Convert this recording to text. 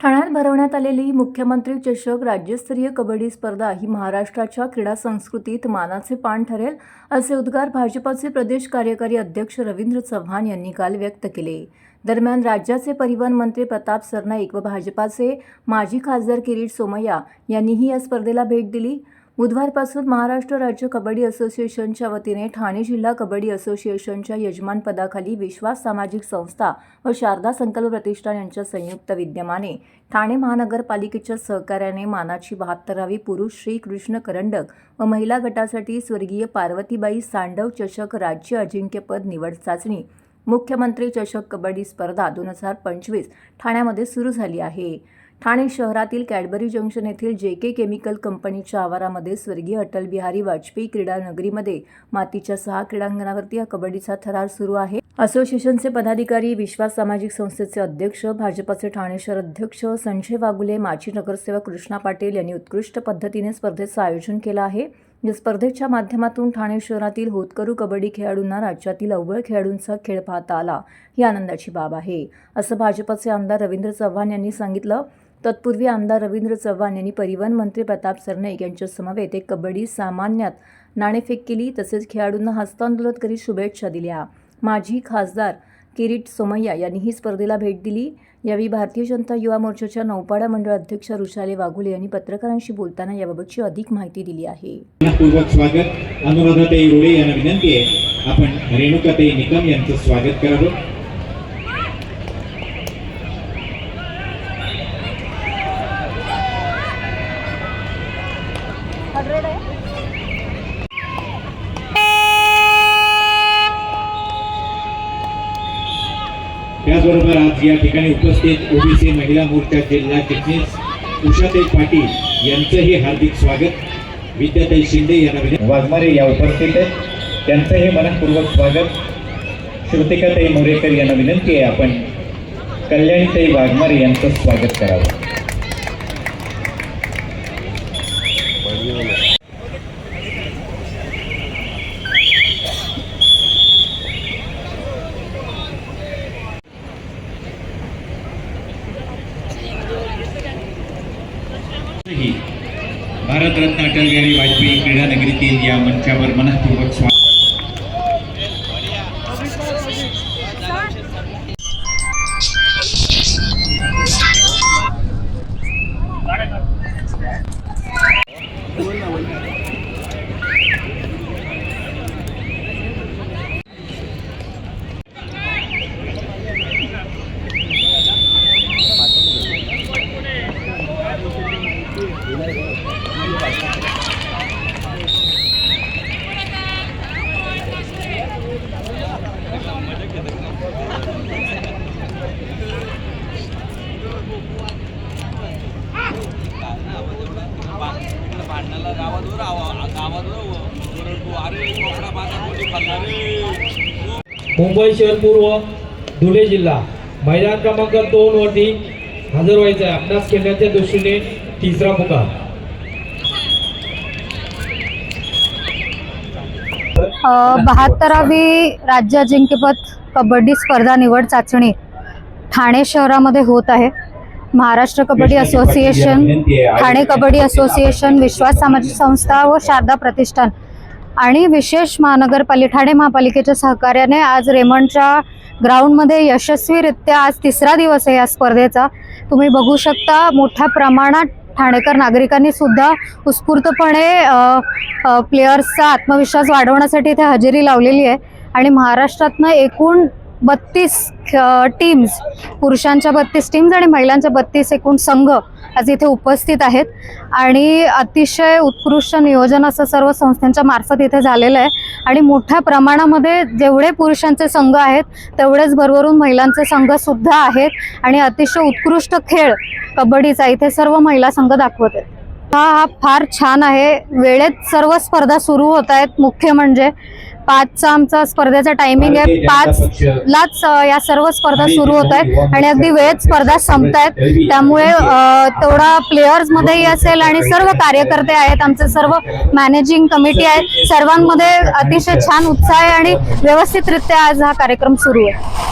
ठाण्यात भरवण्यात आलेली मुख्यमंत्री चषक राज्यस्तरीय कबड्डी स्पर्धा ही महाराष्ट्राच्या क्रीडा संस्कृतीत मानाचे पान ठरेल असे उद्गार भाजपाचे प्रदेश कार्यकारी अध्यक्ष रवींद्र चव्हाण यांनी काल व्यक्त केले. दरम्यान राज्याचे परिवहन मंत्री प्रताप सरनाईक व भाजपाचे माजी खासदार किरीट सोमय्या यांनीही या स्पर्धेला भेट दिली. बुधवारपासून महाराष्ट्र राज्य कबड्डी असोसिएशनच्या वतीने ठाणे जिल्हा कबड्डी असोसिएशनच्या यजमानपदाखाली विश्वास सामाजिक संस्था व शारदा संकल्प प्रतिष्ठान यांच्या संयुक्त विद्यमाने ठाणे महानगरपालिकेच्या सहकार्याने मानाची बहात्तरावी पुरुष श्री कृष्ण करंडक व महिला गटासाठी स्वर्गीय पार्वतीबाई सांडव चषक राज्य अजिंक्यपद निवड चाचणी. मुख्यमंत्री चषक कबड्डी स्पर्धा दोन हजार पंचवीस ठाण्यामध्ये सुरू झाली आहे. ठाणे शहरातील कॅडबरी जंक्शन येथील जे के केमिकल कंपनीच्या आवारामध्ये स्वर्गीय अटल बिहारी वाजपेयी क्रीडा नगरीमध्ये मातीच्या सहा क्रीडांगणावरती हा कबड्डीचा थरार सुरू आहे. असोसिएशनचे पदाधिकारी विश्वास सामाजिक संस्थेचे अध्यक्ष भाजपाचे ठाणे शहर अध्यक्ष संजय वागुले माजी नगरसेवक कृष्णा पाटील यांनी उत्कृष्ट पद्धतीने स्पर्धेचं आयोजन केलं आहे. या स्पर्धेच्या माध्यमातून ठाणे शहरातील होतकरू कबड्डी खेळाडूंना राज्यातील अव्वल खेळाडूंचा खेळ पाहता आला. ही आनंदाची बाब आहे. असं भाजपचे आमदार रवींद्र चव्हाण यांनी सांगितलं. तत्पूर्वी आमदार रवींद्र चव्हाण यांनी परिवहन मंत्री प्रताप सरनाईक यांच्या समवेत एक कबड्डी सामान्यात नाणेफेक केली. तसेच खेळाडूंना हस्तांदोलन करीत शुभेच्छा दिल्या. माजी खासदार किरीट सोमय्या यांनी ही स्पर्धेला भेट दिली. यावेळी भारतीय जनता युवा मोर्चाच्या नौपाडा मंडळ अध्यक्ष रुशाले वाघुले यांनी पत्रकारांशी बोलताना याबाबतची अधिक माहिती दिली आहे. स्वागत. अनुराधाताई रोडे यांना विनंती आहे. आपण रेणुकाताई निकम यांचं स्वागत करावं. त्याचबरोबर आज या ठिकाणी उपस्थित ओबीसी महिला मोर्चा जिल्हा चिटणीस उषाताई पाटील यांचंही हार्दिक स्वागत. विद्याताई शिंदे यांना विनंती वाघमारे या उपस्थित आहेत. त्यांचंही मनपूर्वक स्वागत. श्रुतिकाताई मोरेकर यांना विनंती आहे आपण कल्याणताई वाघमारे यांचं स्वागत करावं. भारतरत्न अटल बिहारी वाजपेयी क्रीडा नगरीतील या मंचावर मनपूर्वक स्वागत. भांडणाला गावाजवळ आवा गावाजवळ ओरडतो अरे कोकणा बाजार कोणी खाल्ला रे? मुंबई शहर पूर्व धुळे जिल्हा. मैदान क्रमांक दोन वरती हजर व्हायचं आहे. अभ्यास खेळण्याच्या दृष्टीने तिसरा पुकार. बहात्तरावी राज्य अजिंक्यपद कबड्डी स्पर्धा निवड चाचणी ठाणे शहरामध्ये होत आहे. महाराष्ट्र कबड्डी असोसिएशन ठाणे कबड्डी असोसिएशन विश्वास सामाजिक संस्था व शारदा प्रतिष्ठान. आणि विशेष महानगरपालिका ठाणे महापालिकेच्या सहकार्याने आज रेमंडच्या ग्राउंडमध्ये यशस्वीरित्या आज तिसरा दिवस आहे या स्पर्धेचा. तुम्ही बघू शकता मोठ्या प्रमाणात ठाणेकर नागरिकांनी सुद्धा उत्स्फूर्तपणे प्लेयर्सचा आत्मविश्वास वाढवण्यासाठी इथे हजेरी लावलेली आहे. आणि महाराष्ट्रातनं एकूण बत्तीस टीम्स पुरुषांच्या बत्तीस टीम्स आणि महिलांच्या बत्तीस एकूण संघ आज इथे उपस्थित आहेत. आणि अतिशय उत्कृष्ट नियोजन असं सर्व संस्थांच्या मार्फत इथे झालेलं आहे. आणि मोठ्या प्रमाणामध्ये जेवढे पुरुषांचे संघ आहेत तेवढेच भरभरून महिलांचे संघ सुद्धा आहेत. आणि अतिशय उत्कृष्ट खेळ कबड्डीचा इथे सर्व महिला संघ दाखवत आहेत. हा हा फार छान आहे. वेळेत सर्व स्पर्धा सुरू होत आहेत मुख्य म्हणजे. पाचचा आमचा स्पर्धेचा टायमिंग आहे. पाच लाच या सर्व स्पर्धा सुरू होत आहेत. आणि अगदी वेळेत स्पर्धा संपत आहेत. त्यामुळे तेवढा प्लेयर्स मध्येही असेल आणि सर्व कार्यकर्ते आहेत. आमचे सर्व मॅनेजिंग कमिटी आहे सर्वांमध्ये अतिशय छान उत्साह आहे आणि व्यवस्थितरित्या आज हा कार्यक्रम सुरू आहे.